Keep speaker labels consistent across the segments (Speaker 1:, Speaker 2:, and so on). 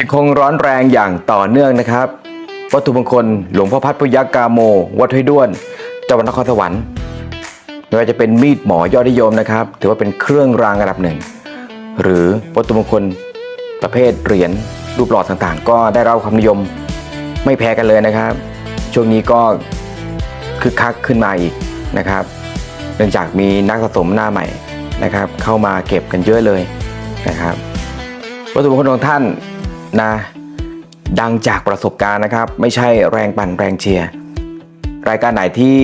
Speaker 1: ยังคงร้อนแรงอย่างต่อเนื่องนะครับ วัตถุมงคลหลวงพ่อพัดพยักกาโม วัดห้วยด้วนจังหวัดนครสวรรค์ไม่ว่าจะเป็นมีดหมอยอดนิยมนะครับ ถือว่าเป็นเครื่องรางอันดับหนึ่ง หรือวัตถุมงคลประเภทเหรียญรูปหล่อต่างๆ ก็ได้รับความนิยมไม่แพ้กันเลยนะครับ ช่วงนี้ก็คึกคักขึ้นมาอีกนะครับเนื่องจากมีนักสะสมหน้าใหม่นะครับ เข้ามาเก็บกันเยอะเลยนะครับ วัตถุมงคลของท่าน นะดังจากประสบการณ์นะครับ ไม่ใช่แรงปั่นแรงเชียร์รายการไหนที่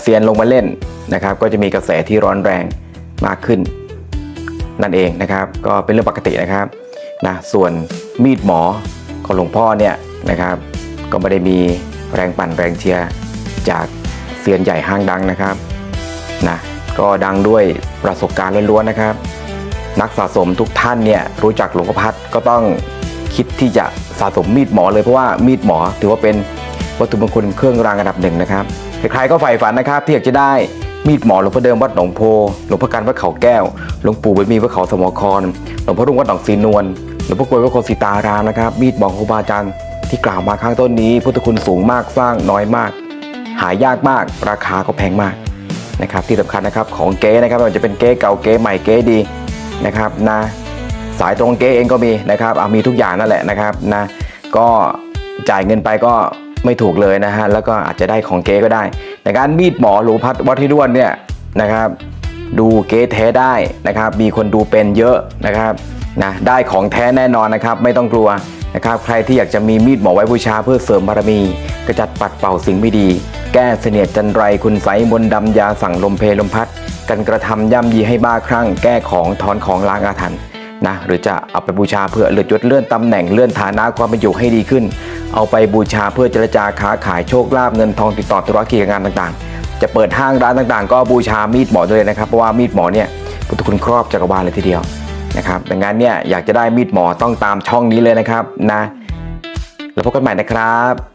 Speaker 1: เซียนลงมาเล่นนะครับ ก็จะมีกระแสที่ร้อนแรงมากขึ้น นั่นเองนะครับ ก็เป็นเรื่องปกตินะครับนะส่วนมีดหมอของหลวงพ่อเนี่ยนะครับ ก็ไม่ได้มีแรงปั่นแรงเชียร์จากเซียนใหญ่ห้างดังนะครับนะก็ดังด้วยประสบการณ์ล้วนๆนะครับ นักสะสมทุกท่านเนี่ยรู้จักหลวงพ่อพัดก็ต้อง คิดที่จะสะสมมีดหมอเลยเพราะว่ามีดหมอ ถือว่าเป็นวัตถุมงคลเครื่องรางอันดับหนึ่งนะครับใครๆก็ใฝ่ฝันนะครับที่อยากจะได้มีดหมอหลวงพ่อเดิมวัดหนองโพหลวงพ่อกันวัดเขาแก้วหลวงปู่บุญมีวัดเขาสมอครหลวงพ่อรุ่งวัดหนองสีนวลหลวงพ่อกวยวัดโคสิตารามนะครับ มีดหมอครูบาอาจารย์ที่กล่าวมาข้างต้นนี้ พุทธคุณสูงมากสร้างน้อยมาก หายากมาก ราคาก็แพงมากนะครับ ที่สำคัญนะครับของเก๊นะครับไม่ว่าจะเป็นเก๊เก่าเก๊ใหม่เก๊ดีนะครับนะ สายตรงเก๊เองก็มีนะครับเอามีทุกอย่างนั่นแหละนะครับนะก็จ่ายเงินไปก็ไม่ถูกเลยนะฮะแล้วก็อาจจะได้ของเก๊ก็ได้ในการมีดหมอหลวงพัดวัดที่ด้วนเนี่ยนะครับ ดูเก๊แท้ได้นะครับ มีคนดูเป็นเยอะนะครับนะได้ของแท้แน่นอนนะครับ ไม่ต้องกลัวนะครับ ใครที่อยากจะมีมีดหมอไว้บูชาเพื่อเสริมบารมีกระจัดปัดเป่าสิ่งไม่ดี แก้เสนียดจันไรคุณไสมนดำยาสั่งลมเพลลมพัด กันกระทำย่ำยีให้บ้าคลั่ง แก้ของถอนของล้างอาถรรพ์ นะหรือจะเอาไปบูชาเพื่อเลื่อนยศเลื่อนตำแหน่งเลื่อนฐานะความเป็นอยู่ให้ดีขึ้น เอาไปบูชาเพื่อเจรจาค้าขายโชคลาภเงินทองติดต่อธุรกิจงานต่างๆ จะเปิดห้างร้านต่างๆ ก็บูชามีดหมอด้วยนะครับเพราะว่ามีดหมอเนี่ยพุทธคุณครอบจักรวาลเลยทีเดียวนะครับดังนั้นเนี่ยอยากจะได้มีดหมอต้องตามช่องนี้เลยนะครับนะแล้วพบกันใหม่นะครับ